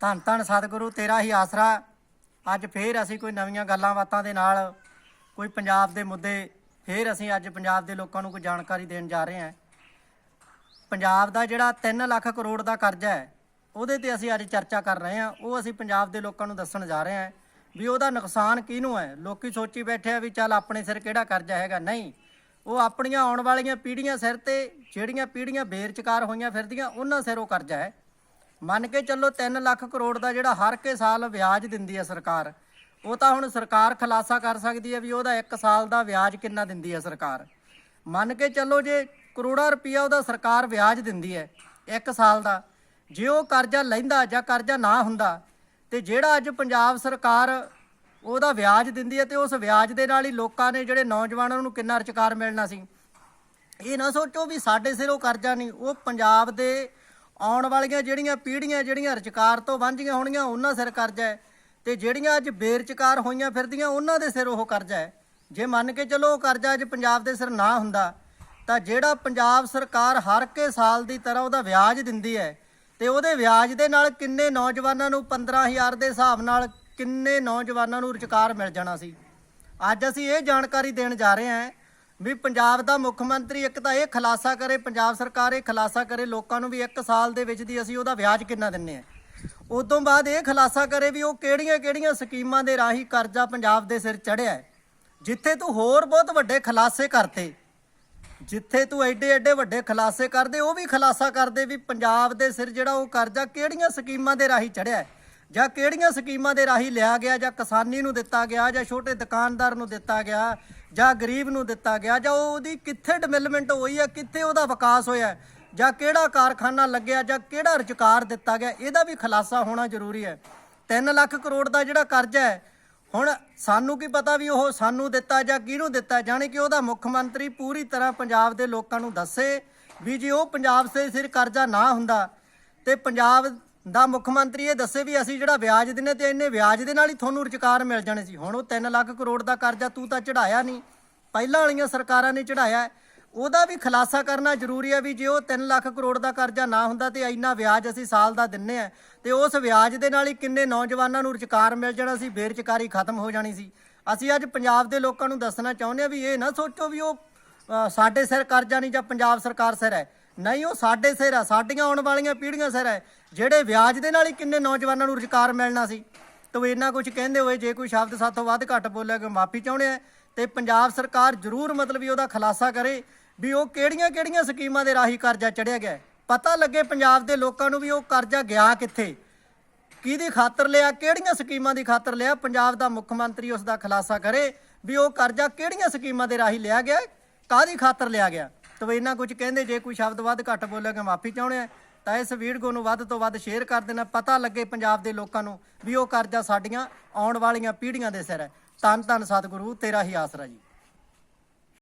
ਧੰਨ ਧੰਨ ਸਤਿਗੁਰੂ, ਤੇਰਾ ਹੀ ਆਸਰਾ। ਅੱਜ ਫੇਰ ਅਸੀਂ ਕੋਈ ਨਵੀਆਂ ਗੱਲਾਂ ਬਾਤਾਂ ਦੇ ਨਾਲ, ਕੋਈ ਪੰਜਾਬ ਦੇ ਮੁੱਦੇ, ਫੇਰ ਅਸੀਂ ਅੱਜ ਪੰਜਾਬ ਦੇ ਲੋਕਾਂ ਨੂੰ ਕੋਈ ਜਾਣਕਾਰੀ ਦੇਣ ਜਾ ਰਹੇ ਹਾਂ। ਪੰਜਾਬ ਦਾ ਜਿਹੜਾ 3 ਲੱਖ ਕਰੋੜ ਦਾ ਕਰਜ਼ਾ ਹੈ, ਉਹਦੇ ਤੇ ਅਸੀਂ ਅੱਜ ਚਰਚਾ ਕਰ ਰਹੇ ਹਾਂ। ਉਹ ਅਸੀਂ ਪੰਜਾਬ ਦੇ ਲੋਕਾਂ ਨੂੰ ਦੱਸਣ ਜਾ ਰਹੇ ਹਾਂ ਵੀ ਉਹਦਾ ਨੁਕਸਾਨ ਕਿਹਨੂੰ ਹੈ। ਲੋਕੀ ਸੋਚੀ ਬੈਠੇ ਆ ਵੀ ਚੱਲ ਆਪਣੇ ਸਿਰ ਕਿਹੜਾ ਕਰਜ਼ਾ ਹੈਗਾ? ਨਹੀਂ, ਉਹ ਆਪਣੀਆਂ ਆਉਣ ਵਾਲੀਆਂ ਪੀੜ੍ਹੀਆਂ ਸਿਰ ਤੇ, ਜਿਹੜੀਆਂ ਪੀੜ੍ਹੀਆਂ ਬੇਰਚਕਾਰ ਹੋਈਆਂ ਫਿਰਦੀਆਂ, ਉਹਨਾਂ ਸਿਰ ਉਹ ਕਰਜ਼ਾ ਹੈ। ਮੰਨ ਕੇ ਚੱਲੋ 3 ਲੱਖ ਕਰੋੜ ਦਾ ਜਿਹੜਾ ਹਰ ਕੇ ਸਾਲ ਵਿਆਜ ਦਿੰਦੀ ਹੈ ਸਰਕਾਰ, ਉਹ ਤਾਂ ਹੁਣ ਸਰਕਾਰ ਖੁਲਾਸਾ ਕਰ ਸਕਦੀ ਹੈ ਵੀ ਉਹਦਾ 1 ਸਾਲ ਦਾ ਵਿਆਜ ਕਿੰਨਾ ਦਿੰਦੀ ਹੈ ਸਰਕਾਰ। ਮੰਨ ਕੇ ਚੱਲੋ ਜੇ ਕਰੋੜਾਂ ਰੁਪਈਆ ਉਹਦਾ ਸਰਕਾਰ ਵਿਆਜ ਦਿੰਦੀ ਹੈ 1 ਸਾਲ ਦਾ, ਜੇ ਉਹ ਕਰਜ਼ਾ ਲੈਂਦਾ ਜਾਂ ਕਰਜ਼ਾ ਨਾ ਹੁੰਦਾ, ਤੇ ਜਿਹੜਾ ਅੱਜ ਪੰਜਾਬ ਸਰਕਾਰ ਉਹਦਾ ਵਿਆਜ ਦਿੰਦੀ ਹੈ ਤੇ ਉਸ ਵਿਆਜ ਦੇ ਨਾਲ ਹੀ ਲੋਕਾਂ ਨੇ ਜਿਹੜੇ ਨੌਜਵਾਨਾਂ ਨੂੰ ਕਿੰਨਾ ਰੁਜ਼ਗਾਰ ਮਿਲਣਾ ਸੀ। ਇਹ ਨਾ ਸੋਚੋ ਵੀ ਸਾਡੇ ਸਿਰ ਉਹ ਕਰਜ਼ਾ ਨਹੀਂ, ਉਹ ਪੰਜਾਬ ਦੇ ਆਉਣ ਵਾਲੀਆਂ ਜਿਹੜੀਆਂ ਪੀੜ੍ਹੀਆਂ, ਜਿਹੜੀਆਂ ਰੁਜ਼ਗਾਰ ਤੋਂ ਵਾਂਝੀਆਂ ਹੋਣਗੀਆਂ ਉਹਨਾਂ ਸਿਰ ਕਰਜ਼ਾ ਹੈ ਤੇ ਜਿਹੜੀਆਂ ਅੱਜ ਬੇਰੁਜ਼ਗਾਰ ਹੋਈਆਂ ਫਿਰਦੀਆਂ, ਉਹਨਾਂ ਦੇ ਸਿਰ ਉਹ ਕਰਜ਼ਾ ਹੈ। ਜੇ ਮੰਨ ਕੇ ਚੱਲੋ ਉਹ ਕਰਜ਼ਾ ਅੱਜ ਪੰਜਾਬ ਦੇ ਸਿਰ ਨਾ ਹੁੰਦਾ, ਤਾਂ ਜਿਹੜਾ ਪੰਜਾਬ ਸਰਕਾਰ ਹਰ ਕੇ ਸਾਲ ਦੀ ਤਰ੍ਹਾਂ ਉਹਦਾ ਵਿਆਜ ਦਿੰਦੀ ਹੈ ਤੇ ਉਹਦੇ ਵਿਆਜ ਦੇ ਨਾਲ ਕਿੰਨੇ ਨੌਜਵਾਨਾਂ ਨੂੰ 15000 ਦੇ ਹਿਸਾਬ ਨਾਲ ਕਿੰਨੇ ਨੌਜਵਾਨਾਂ ਨੂੰ ਰੁਜ਼ਗਾਰ ਮਿਲ ਜਾਣਾ ਸੀ? ਅੱਜ ਅਸੀਂ ਇਹ ਜਾਣਕਾਰੀ ਦੇਣ ਜਾ ਰਹੇ ਹਾਂ ਵੀ ਪੰਜਾਬ ਦਾ ਮੁੱਖ ਮੰਤਰੀ ਇੱਕ ਤਾਂ ਇਹ ਖੁਲਾਸਾ ਕਰੇ, ਪੰਜਾਬ ਸਰਕਾਰ ਇਹ ਖੁਲਾਸਾ ਕਰੇ, ਲੋਕਾਂ ਨੂੰ ਵੀ 1 ਸਾਲ ਦੇ ਵਿੱਚ ਦੀ ਅਸੀਂ ਉਹਦਾ ਵਿਆਜ ਕਿੰਨਾ ਦਿੰਨੇ ਆ। ਉਦੋਂ ਬਾਅਦ ਇਹ ਖੁਲਾਸਾ ਕਰੇ ਵੀ ਉਹ ਕਿਹੜੀਆਂ-ਕਿਹੜੀਆਂ ਸਕੀਮਾਂ ਦੇ ਰਾਹੀਂ ਕਰਜ਼ਾ ਪੰਜਾਬ ਦੇ ਸਿਰ ਚੜਿਆ ਹੈ। ਜਿੱਥੇ ਤੂੰ ਹੋਰ ਬਹੁਤ ਵੱਡੇ ਖੁਲਾਸੇ ਕਰਤੇ, ਜਿੱਥੇ ਤੂੰ ਐਡੇ ਐਡੇ ਵੱਡੇ ਖੁਲਾਸੇ ਕਰਦੇ, ਉਹ ਵੀ ਖੁਲਾਸਾ ਕਰਦੇ ਵੀ ਪੰਜਾਬ ਦੇ ਸਿਰ ਜਿਹੜਾ ਉਹ ਕਰਜ਼ਾ ਕਿਹੜੀਆਂ ਸਕੀਮਾਂ ਦੇ ਰਾਹੀਂ ਚੜਿਆ ਹੈ। ਜਾਂ ਕਿਹੜੀਆਂ ਸਕੀਮਾਂ ਦੇ ਰਾਹੀਂ ਲਿਆ ਗਿਆ, ਜਾਂ ਕਿਸਾਨੀ ਨੂੰ ਦਿੱਤਾ ਗਿਆ, ਜਾਂ ਛੋਟੇ ਦੁਕਾਨਦਾਰ ਨੂੰ ਦਿੱਤਾ ਗਿਆ, ਜਾਂ ਗਰੀਬ ਨੂੰ ਦਿੱਤਾ ਗਿਆ, ਜਾਂ ਉਹਦੀ ਕਿੱਥੇ ਡਿਵੈਲਪਮੈਂਟ ਹੋਈ ਹੈ, ਕਿੱਥੇ ਉਹਦਾ ਵਿਕਾਸ ਹੋਇਆ, ਜਾਂ ਕਿਹੜਾ ਕਾਰਖਾਨਾ ਲੱਗਿਆ, ਜਾਂ ਕਿਹੜਾ ਰੁਜ਼ਗਾਰ ਦਿੱਤਾ ਗਿਆ, ਇਹਦਾ ਵੀ ਖੁਲਾਸਾ ਹੋਣਾ ਜ਼ਰੂਰੀ ਹੈ। 3 ਲੱਖ ਕਰੋੜ ਦਾ ਜਿਹੜਾ ਕਰਜ਼ਾ ਹੈ, ਹੁਣ ਸਾਨੂੰ ਕੀ ਪਤਾ ਵੀ ਉਹ ਸਾਨੂੰ ਦਿੱਤਾ ਜਾਂ ਕਿਹਨੂੰ ਦਿੱਤਾ, ਜਾਣੀ ਕਿ ਉਹਦਾ ਮੁੱਖ ਮੰਤਰੀ ਪੂਰੀ ਤਰ੍ਹਾਂ ਪੰਜਾਬ ਦੇ ਲੋਕਾਂ ਨੂੰ ਦੱਸੇ ਵੀ ਜੇ ਉਹ ਪੰਜਾਬ ਦੇ ਸਿਰ ਕਰਜ਼ਾ ਨਾ ਹੁੰਦਾ, ਤੇ ਪੰਜਾਬ ਦਾ ਮੁੱਖ ਮੰਤਰੀ ਇਹ ਦੱਸੇ ਵੀ ਅਸੀਂ ਜਿਹੜਾ ਵਿਆਜ ਦਿੰਨੇ ਤੇ ਇੰਨੇ ਵਿਆਜ ਦੇ ਨਾਲ ਹੀ ਤੁਹਾਨੂੰ ਰੁਜ਼ਗਾਰ ਮਿਲ ਜਾਣੇ ਸੀ। ਹੁਣ ਉਹ 3 ਲੱਖ ਕਰੋੜ ਦਾ ਕਰਜ਼ਾ ਤੂੰ ਤਾਂ ਚੜਾਇਆ ਨਹੀਂ। ਪਹਿਲਾਂ ਵਾਲੀਆਂ ਸਰਕਾਰਾਂ ਨੇ ਚੜਾਇਆ ਉਹਦਾ ਵੀ ਖੁਲਾਸਾ ਕਰਨਾ ਜ਼ਰੂਰੀ ਹੈ ਵੀ ਜੇ ਉਹ 3 ਲੱਖ ਕਰੋੜ ਦਾ ਕਰਜ਼ਾ ਨਾ ਹੁੰਦਾ ਤੇ ਇੰਨਾ ਵਿਆਜ ਅਸੀਂ ਸਾਲ ਦਾ ਦਿੰਨੇ ਆ। ਤੇ ਉਸ ਵਿਆਜ ਦੇ ਨਾਲ ਹੀ ਕਿੰਨੇ ਨੌਜਵਾਨਾਂ ਨੂੰ ਰੁਜ਼ਗਾਰ ਮਿਲ ਜਾਣਾ ਸੀ, ਬੇਰੁਜ਼ਗਾਰੀ ਖਤਮ ਹੋ ਜਾਣੀ ਸੀ। ਅਸੀਂ ਅੱਜ ਪੰਜਾਬ ਦੇ ਲੋਕਾਂ ਨੂੰ ਦੱਸਣਾ ਚਾਹੁੰਦੇ ਆ ਵੀ ਇਹ ਨਾ ਸੋਚੋ ਵੀ ਉਹ ਸਾਡੇ ਸਿਰ ਕਰਜ਼ਾ ਨਹੀਂ ਜਾਂ ਪੰਜਾਬ ਸਰਕਾਰ ਸਿਰ ਹੈ। ਨਹੀਂ, ਉਹ ਸਾਡੇ ਸਿਰ ਆ, ਸਾਡੀਆਂ ਆਉਣ ਵਾਲੀਆਂ ਪੀੜ੍ਹੀਆਂ ਸਿਰ ਹੈ ਜਿਹੜੇ ਵਿਆਜ ਦੇ ਨਾਲ ਹੀ ਕਿੰਨੇ ਨੌਜਵਾਨਾਂ ਨੂੰ ਰੁਜ਼ਗਾਰ ਮਿਲਣਾ ਸੀ। ਤੋ ਇੰਨਾ ਕੁਝ ਕਹਿੰਦੇ ਹੋਏ, ਜੇ ਕੋਈ ਸ਼ਬਦ ਸਾਥੋਂ ਵੱਧ ਘੱਟ ਬੋਲਿਆ ਕਿ ਮਾਫੀ ਚਾਹੁੰਦੇ ਆ, ਤੇ ਪੰਜਾਬ ਸਰਕਾਰ ਜ਼ਰੂਰ ਮਤਲਬ ਵੀ ਉਹਦਾ ਖੁਲਾਸਾ ਕਰੇ ਵੀ ਉਹ ਕਿਹੜੀਆਂ-ਕਿਹੜੀਆਂ ਸਕੀਮਾਂ ਦੇ ਰਾਹੀਂ ਕਰਜ਼ਾ ਚੜਿਆ ਗਿਆ। ਪਤਾ ਲੱਗੇ ਪੰਜਾਬ ਦੇ ਲੋਕਾਂ ਨੂੰ ਵੀ ਉਹ ਕਰਜ਼ਾ ਗਿਆ ਕਿੱਥੇ। ਕਿਹਦੀ ਖਾਤਰ ਲਿਆ, ਕਿਹੜੀਆਂ ਸਕੀਮਾਂ ਦੀ ਖਾਤਰ ਲਿਆ, ਪੰਜਾਬ ਦਾ ਮੁੱਖ ਮੰਤਰੀ ਉਸ ਦਾ ਖੁਲਾਸਾ ਕਰੇ ਵੀ ਉਹ ਕਰਜ਼ਾ ਕਿਹੜੀਆਂ ਸਕੀਮਾਂ ਦੇ ਰਾਹੀਂ ਲਿਆ ਗਿਆ, ਕਾਹਦੀ ਖਾਤਰ ਲਿਆ ਗਿਆ। ਤੋ ਇੰਨਾ ਕੁਝ ਕਹਿੰਦੇ, ਜੇ ਕੋਈ ਸ਼ਬਦ ਵੱਧ ਘੱਟ ਬੋਲਿਆ ਕਿ ਮਾਫੀ ਚਾਹੁੰਦੇ ਆ, ਤਾਂ ਇਸ ਵੀਡੀਓ ਨੂੰ ਵੱਧ ਤੋਂ ਵੱਧ ਸ਼ੇਅਰ ਕਰ ਦੇਣਾ। ਪਤਾ ਲੱਗੇ ਪੰਜਾਬ ਦੇ ਲੋਕਾਂ ਨੂੰ ਵੀ ਉਹ ਕਰਜ਼ਾ ਸਾਡੀਆਂ ਆਉਣ ਵਾਲੀਆਂ ਪੀੜ੍ਹੀਆਂ ਦੇ ਸਿਰ ਹੈ। ਧੰਨ ਧੰਨ ਸਤਿਗੁਰੂ, ਤੇਰਾ ਹੀ ਆਸਰਾ ਜੀ।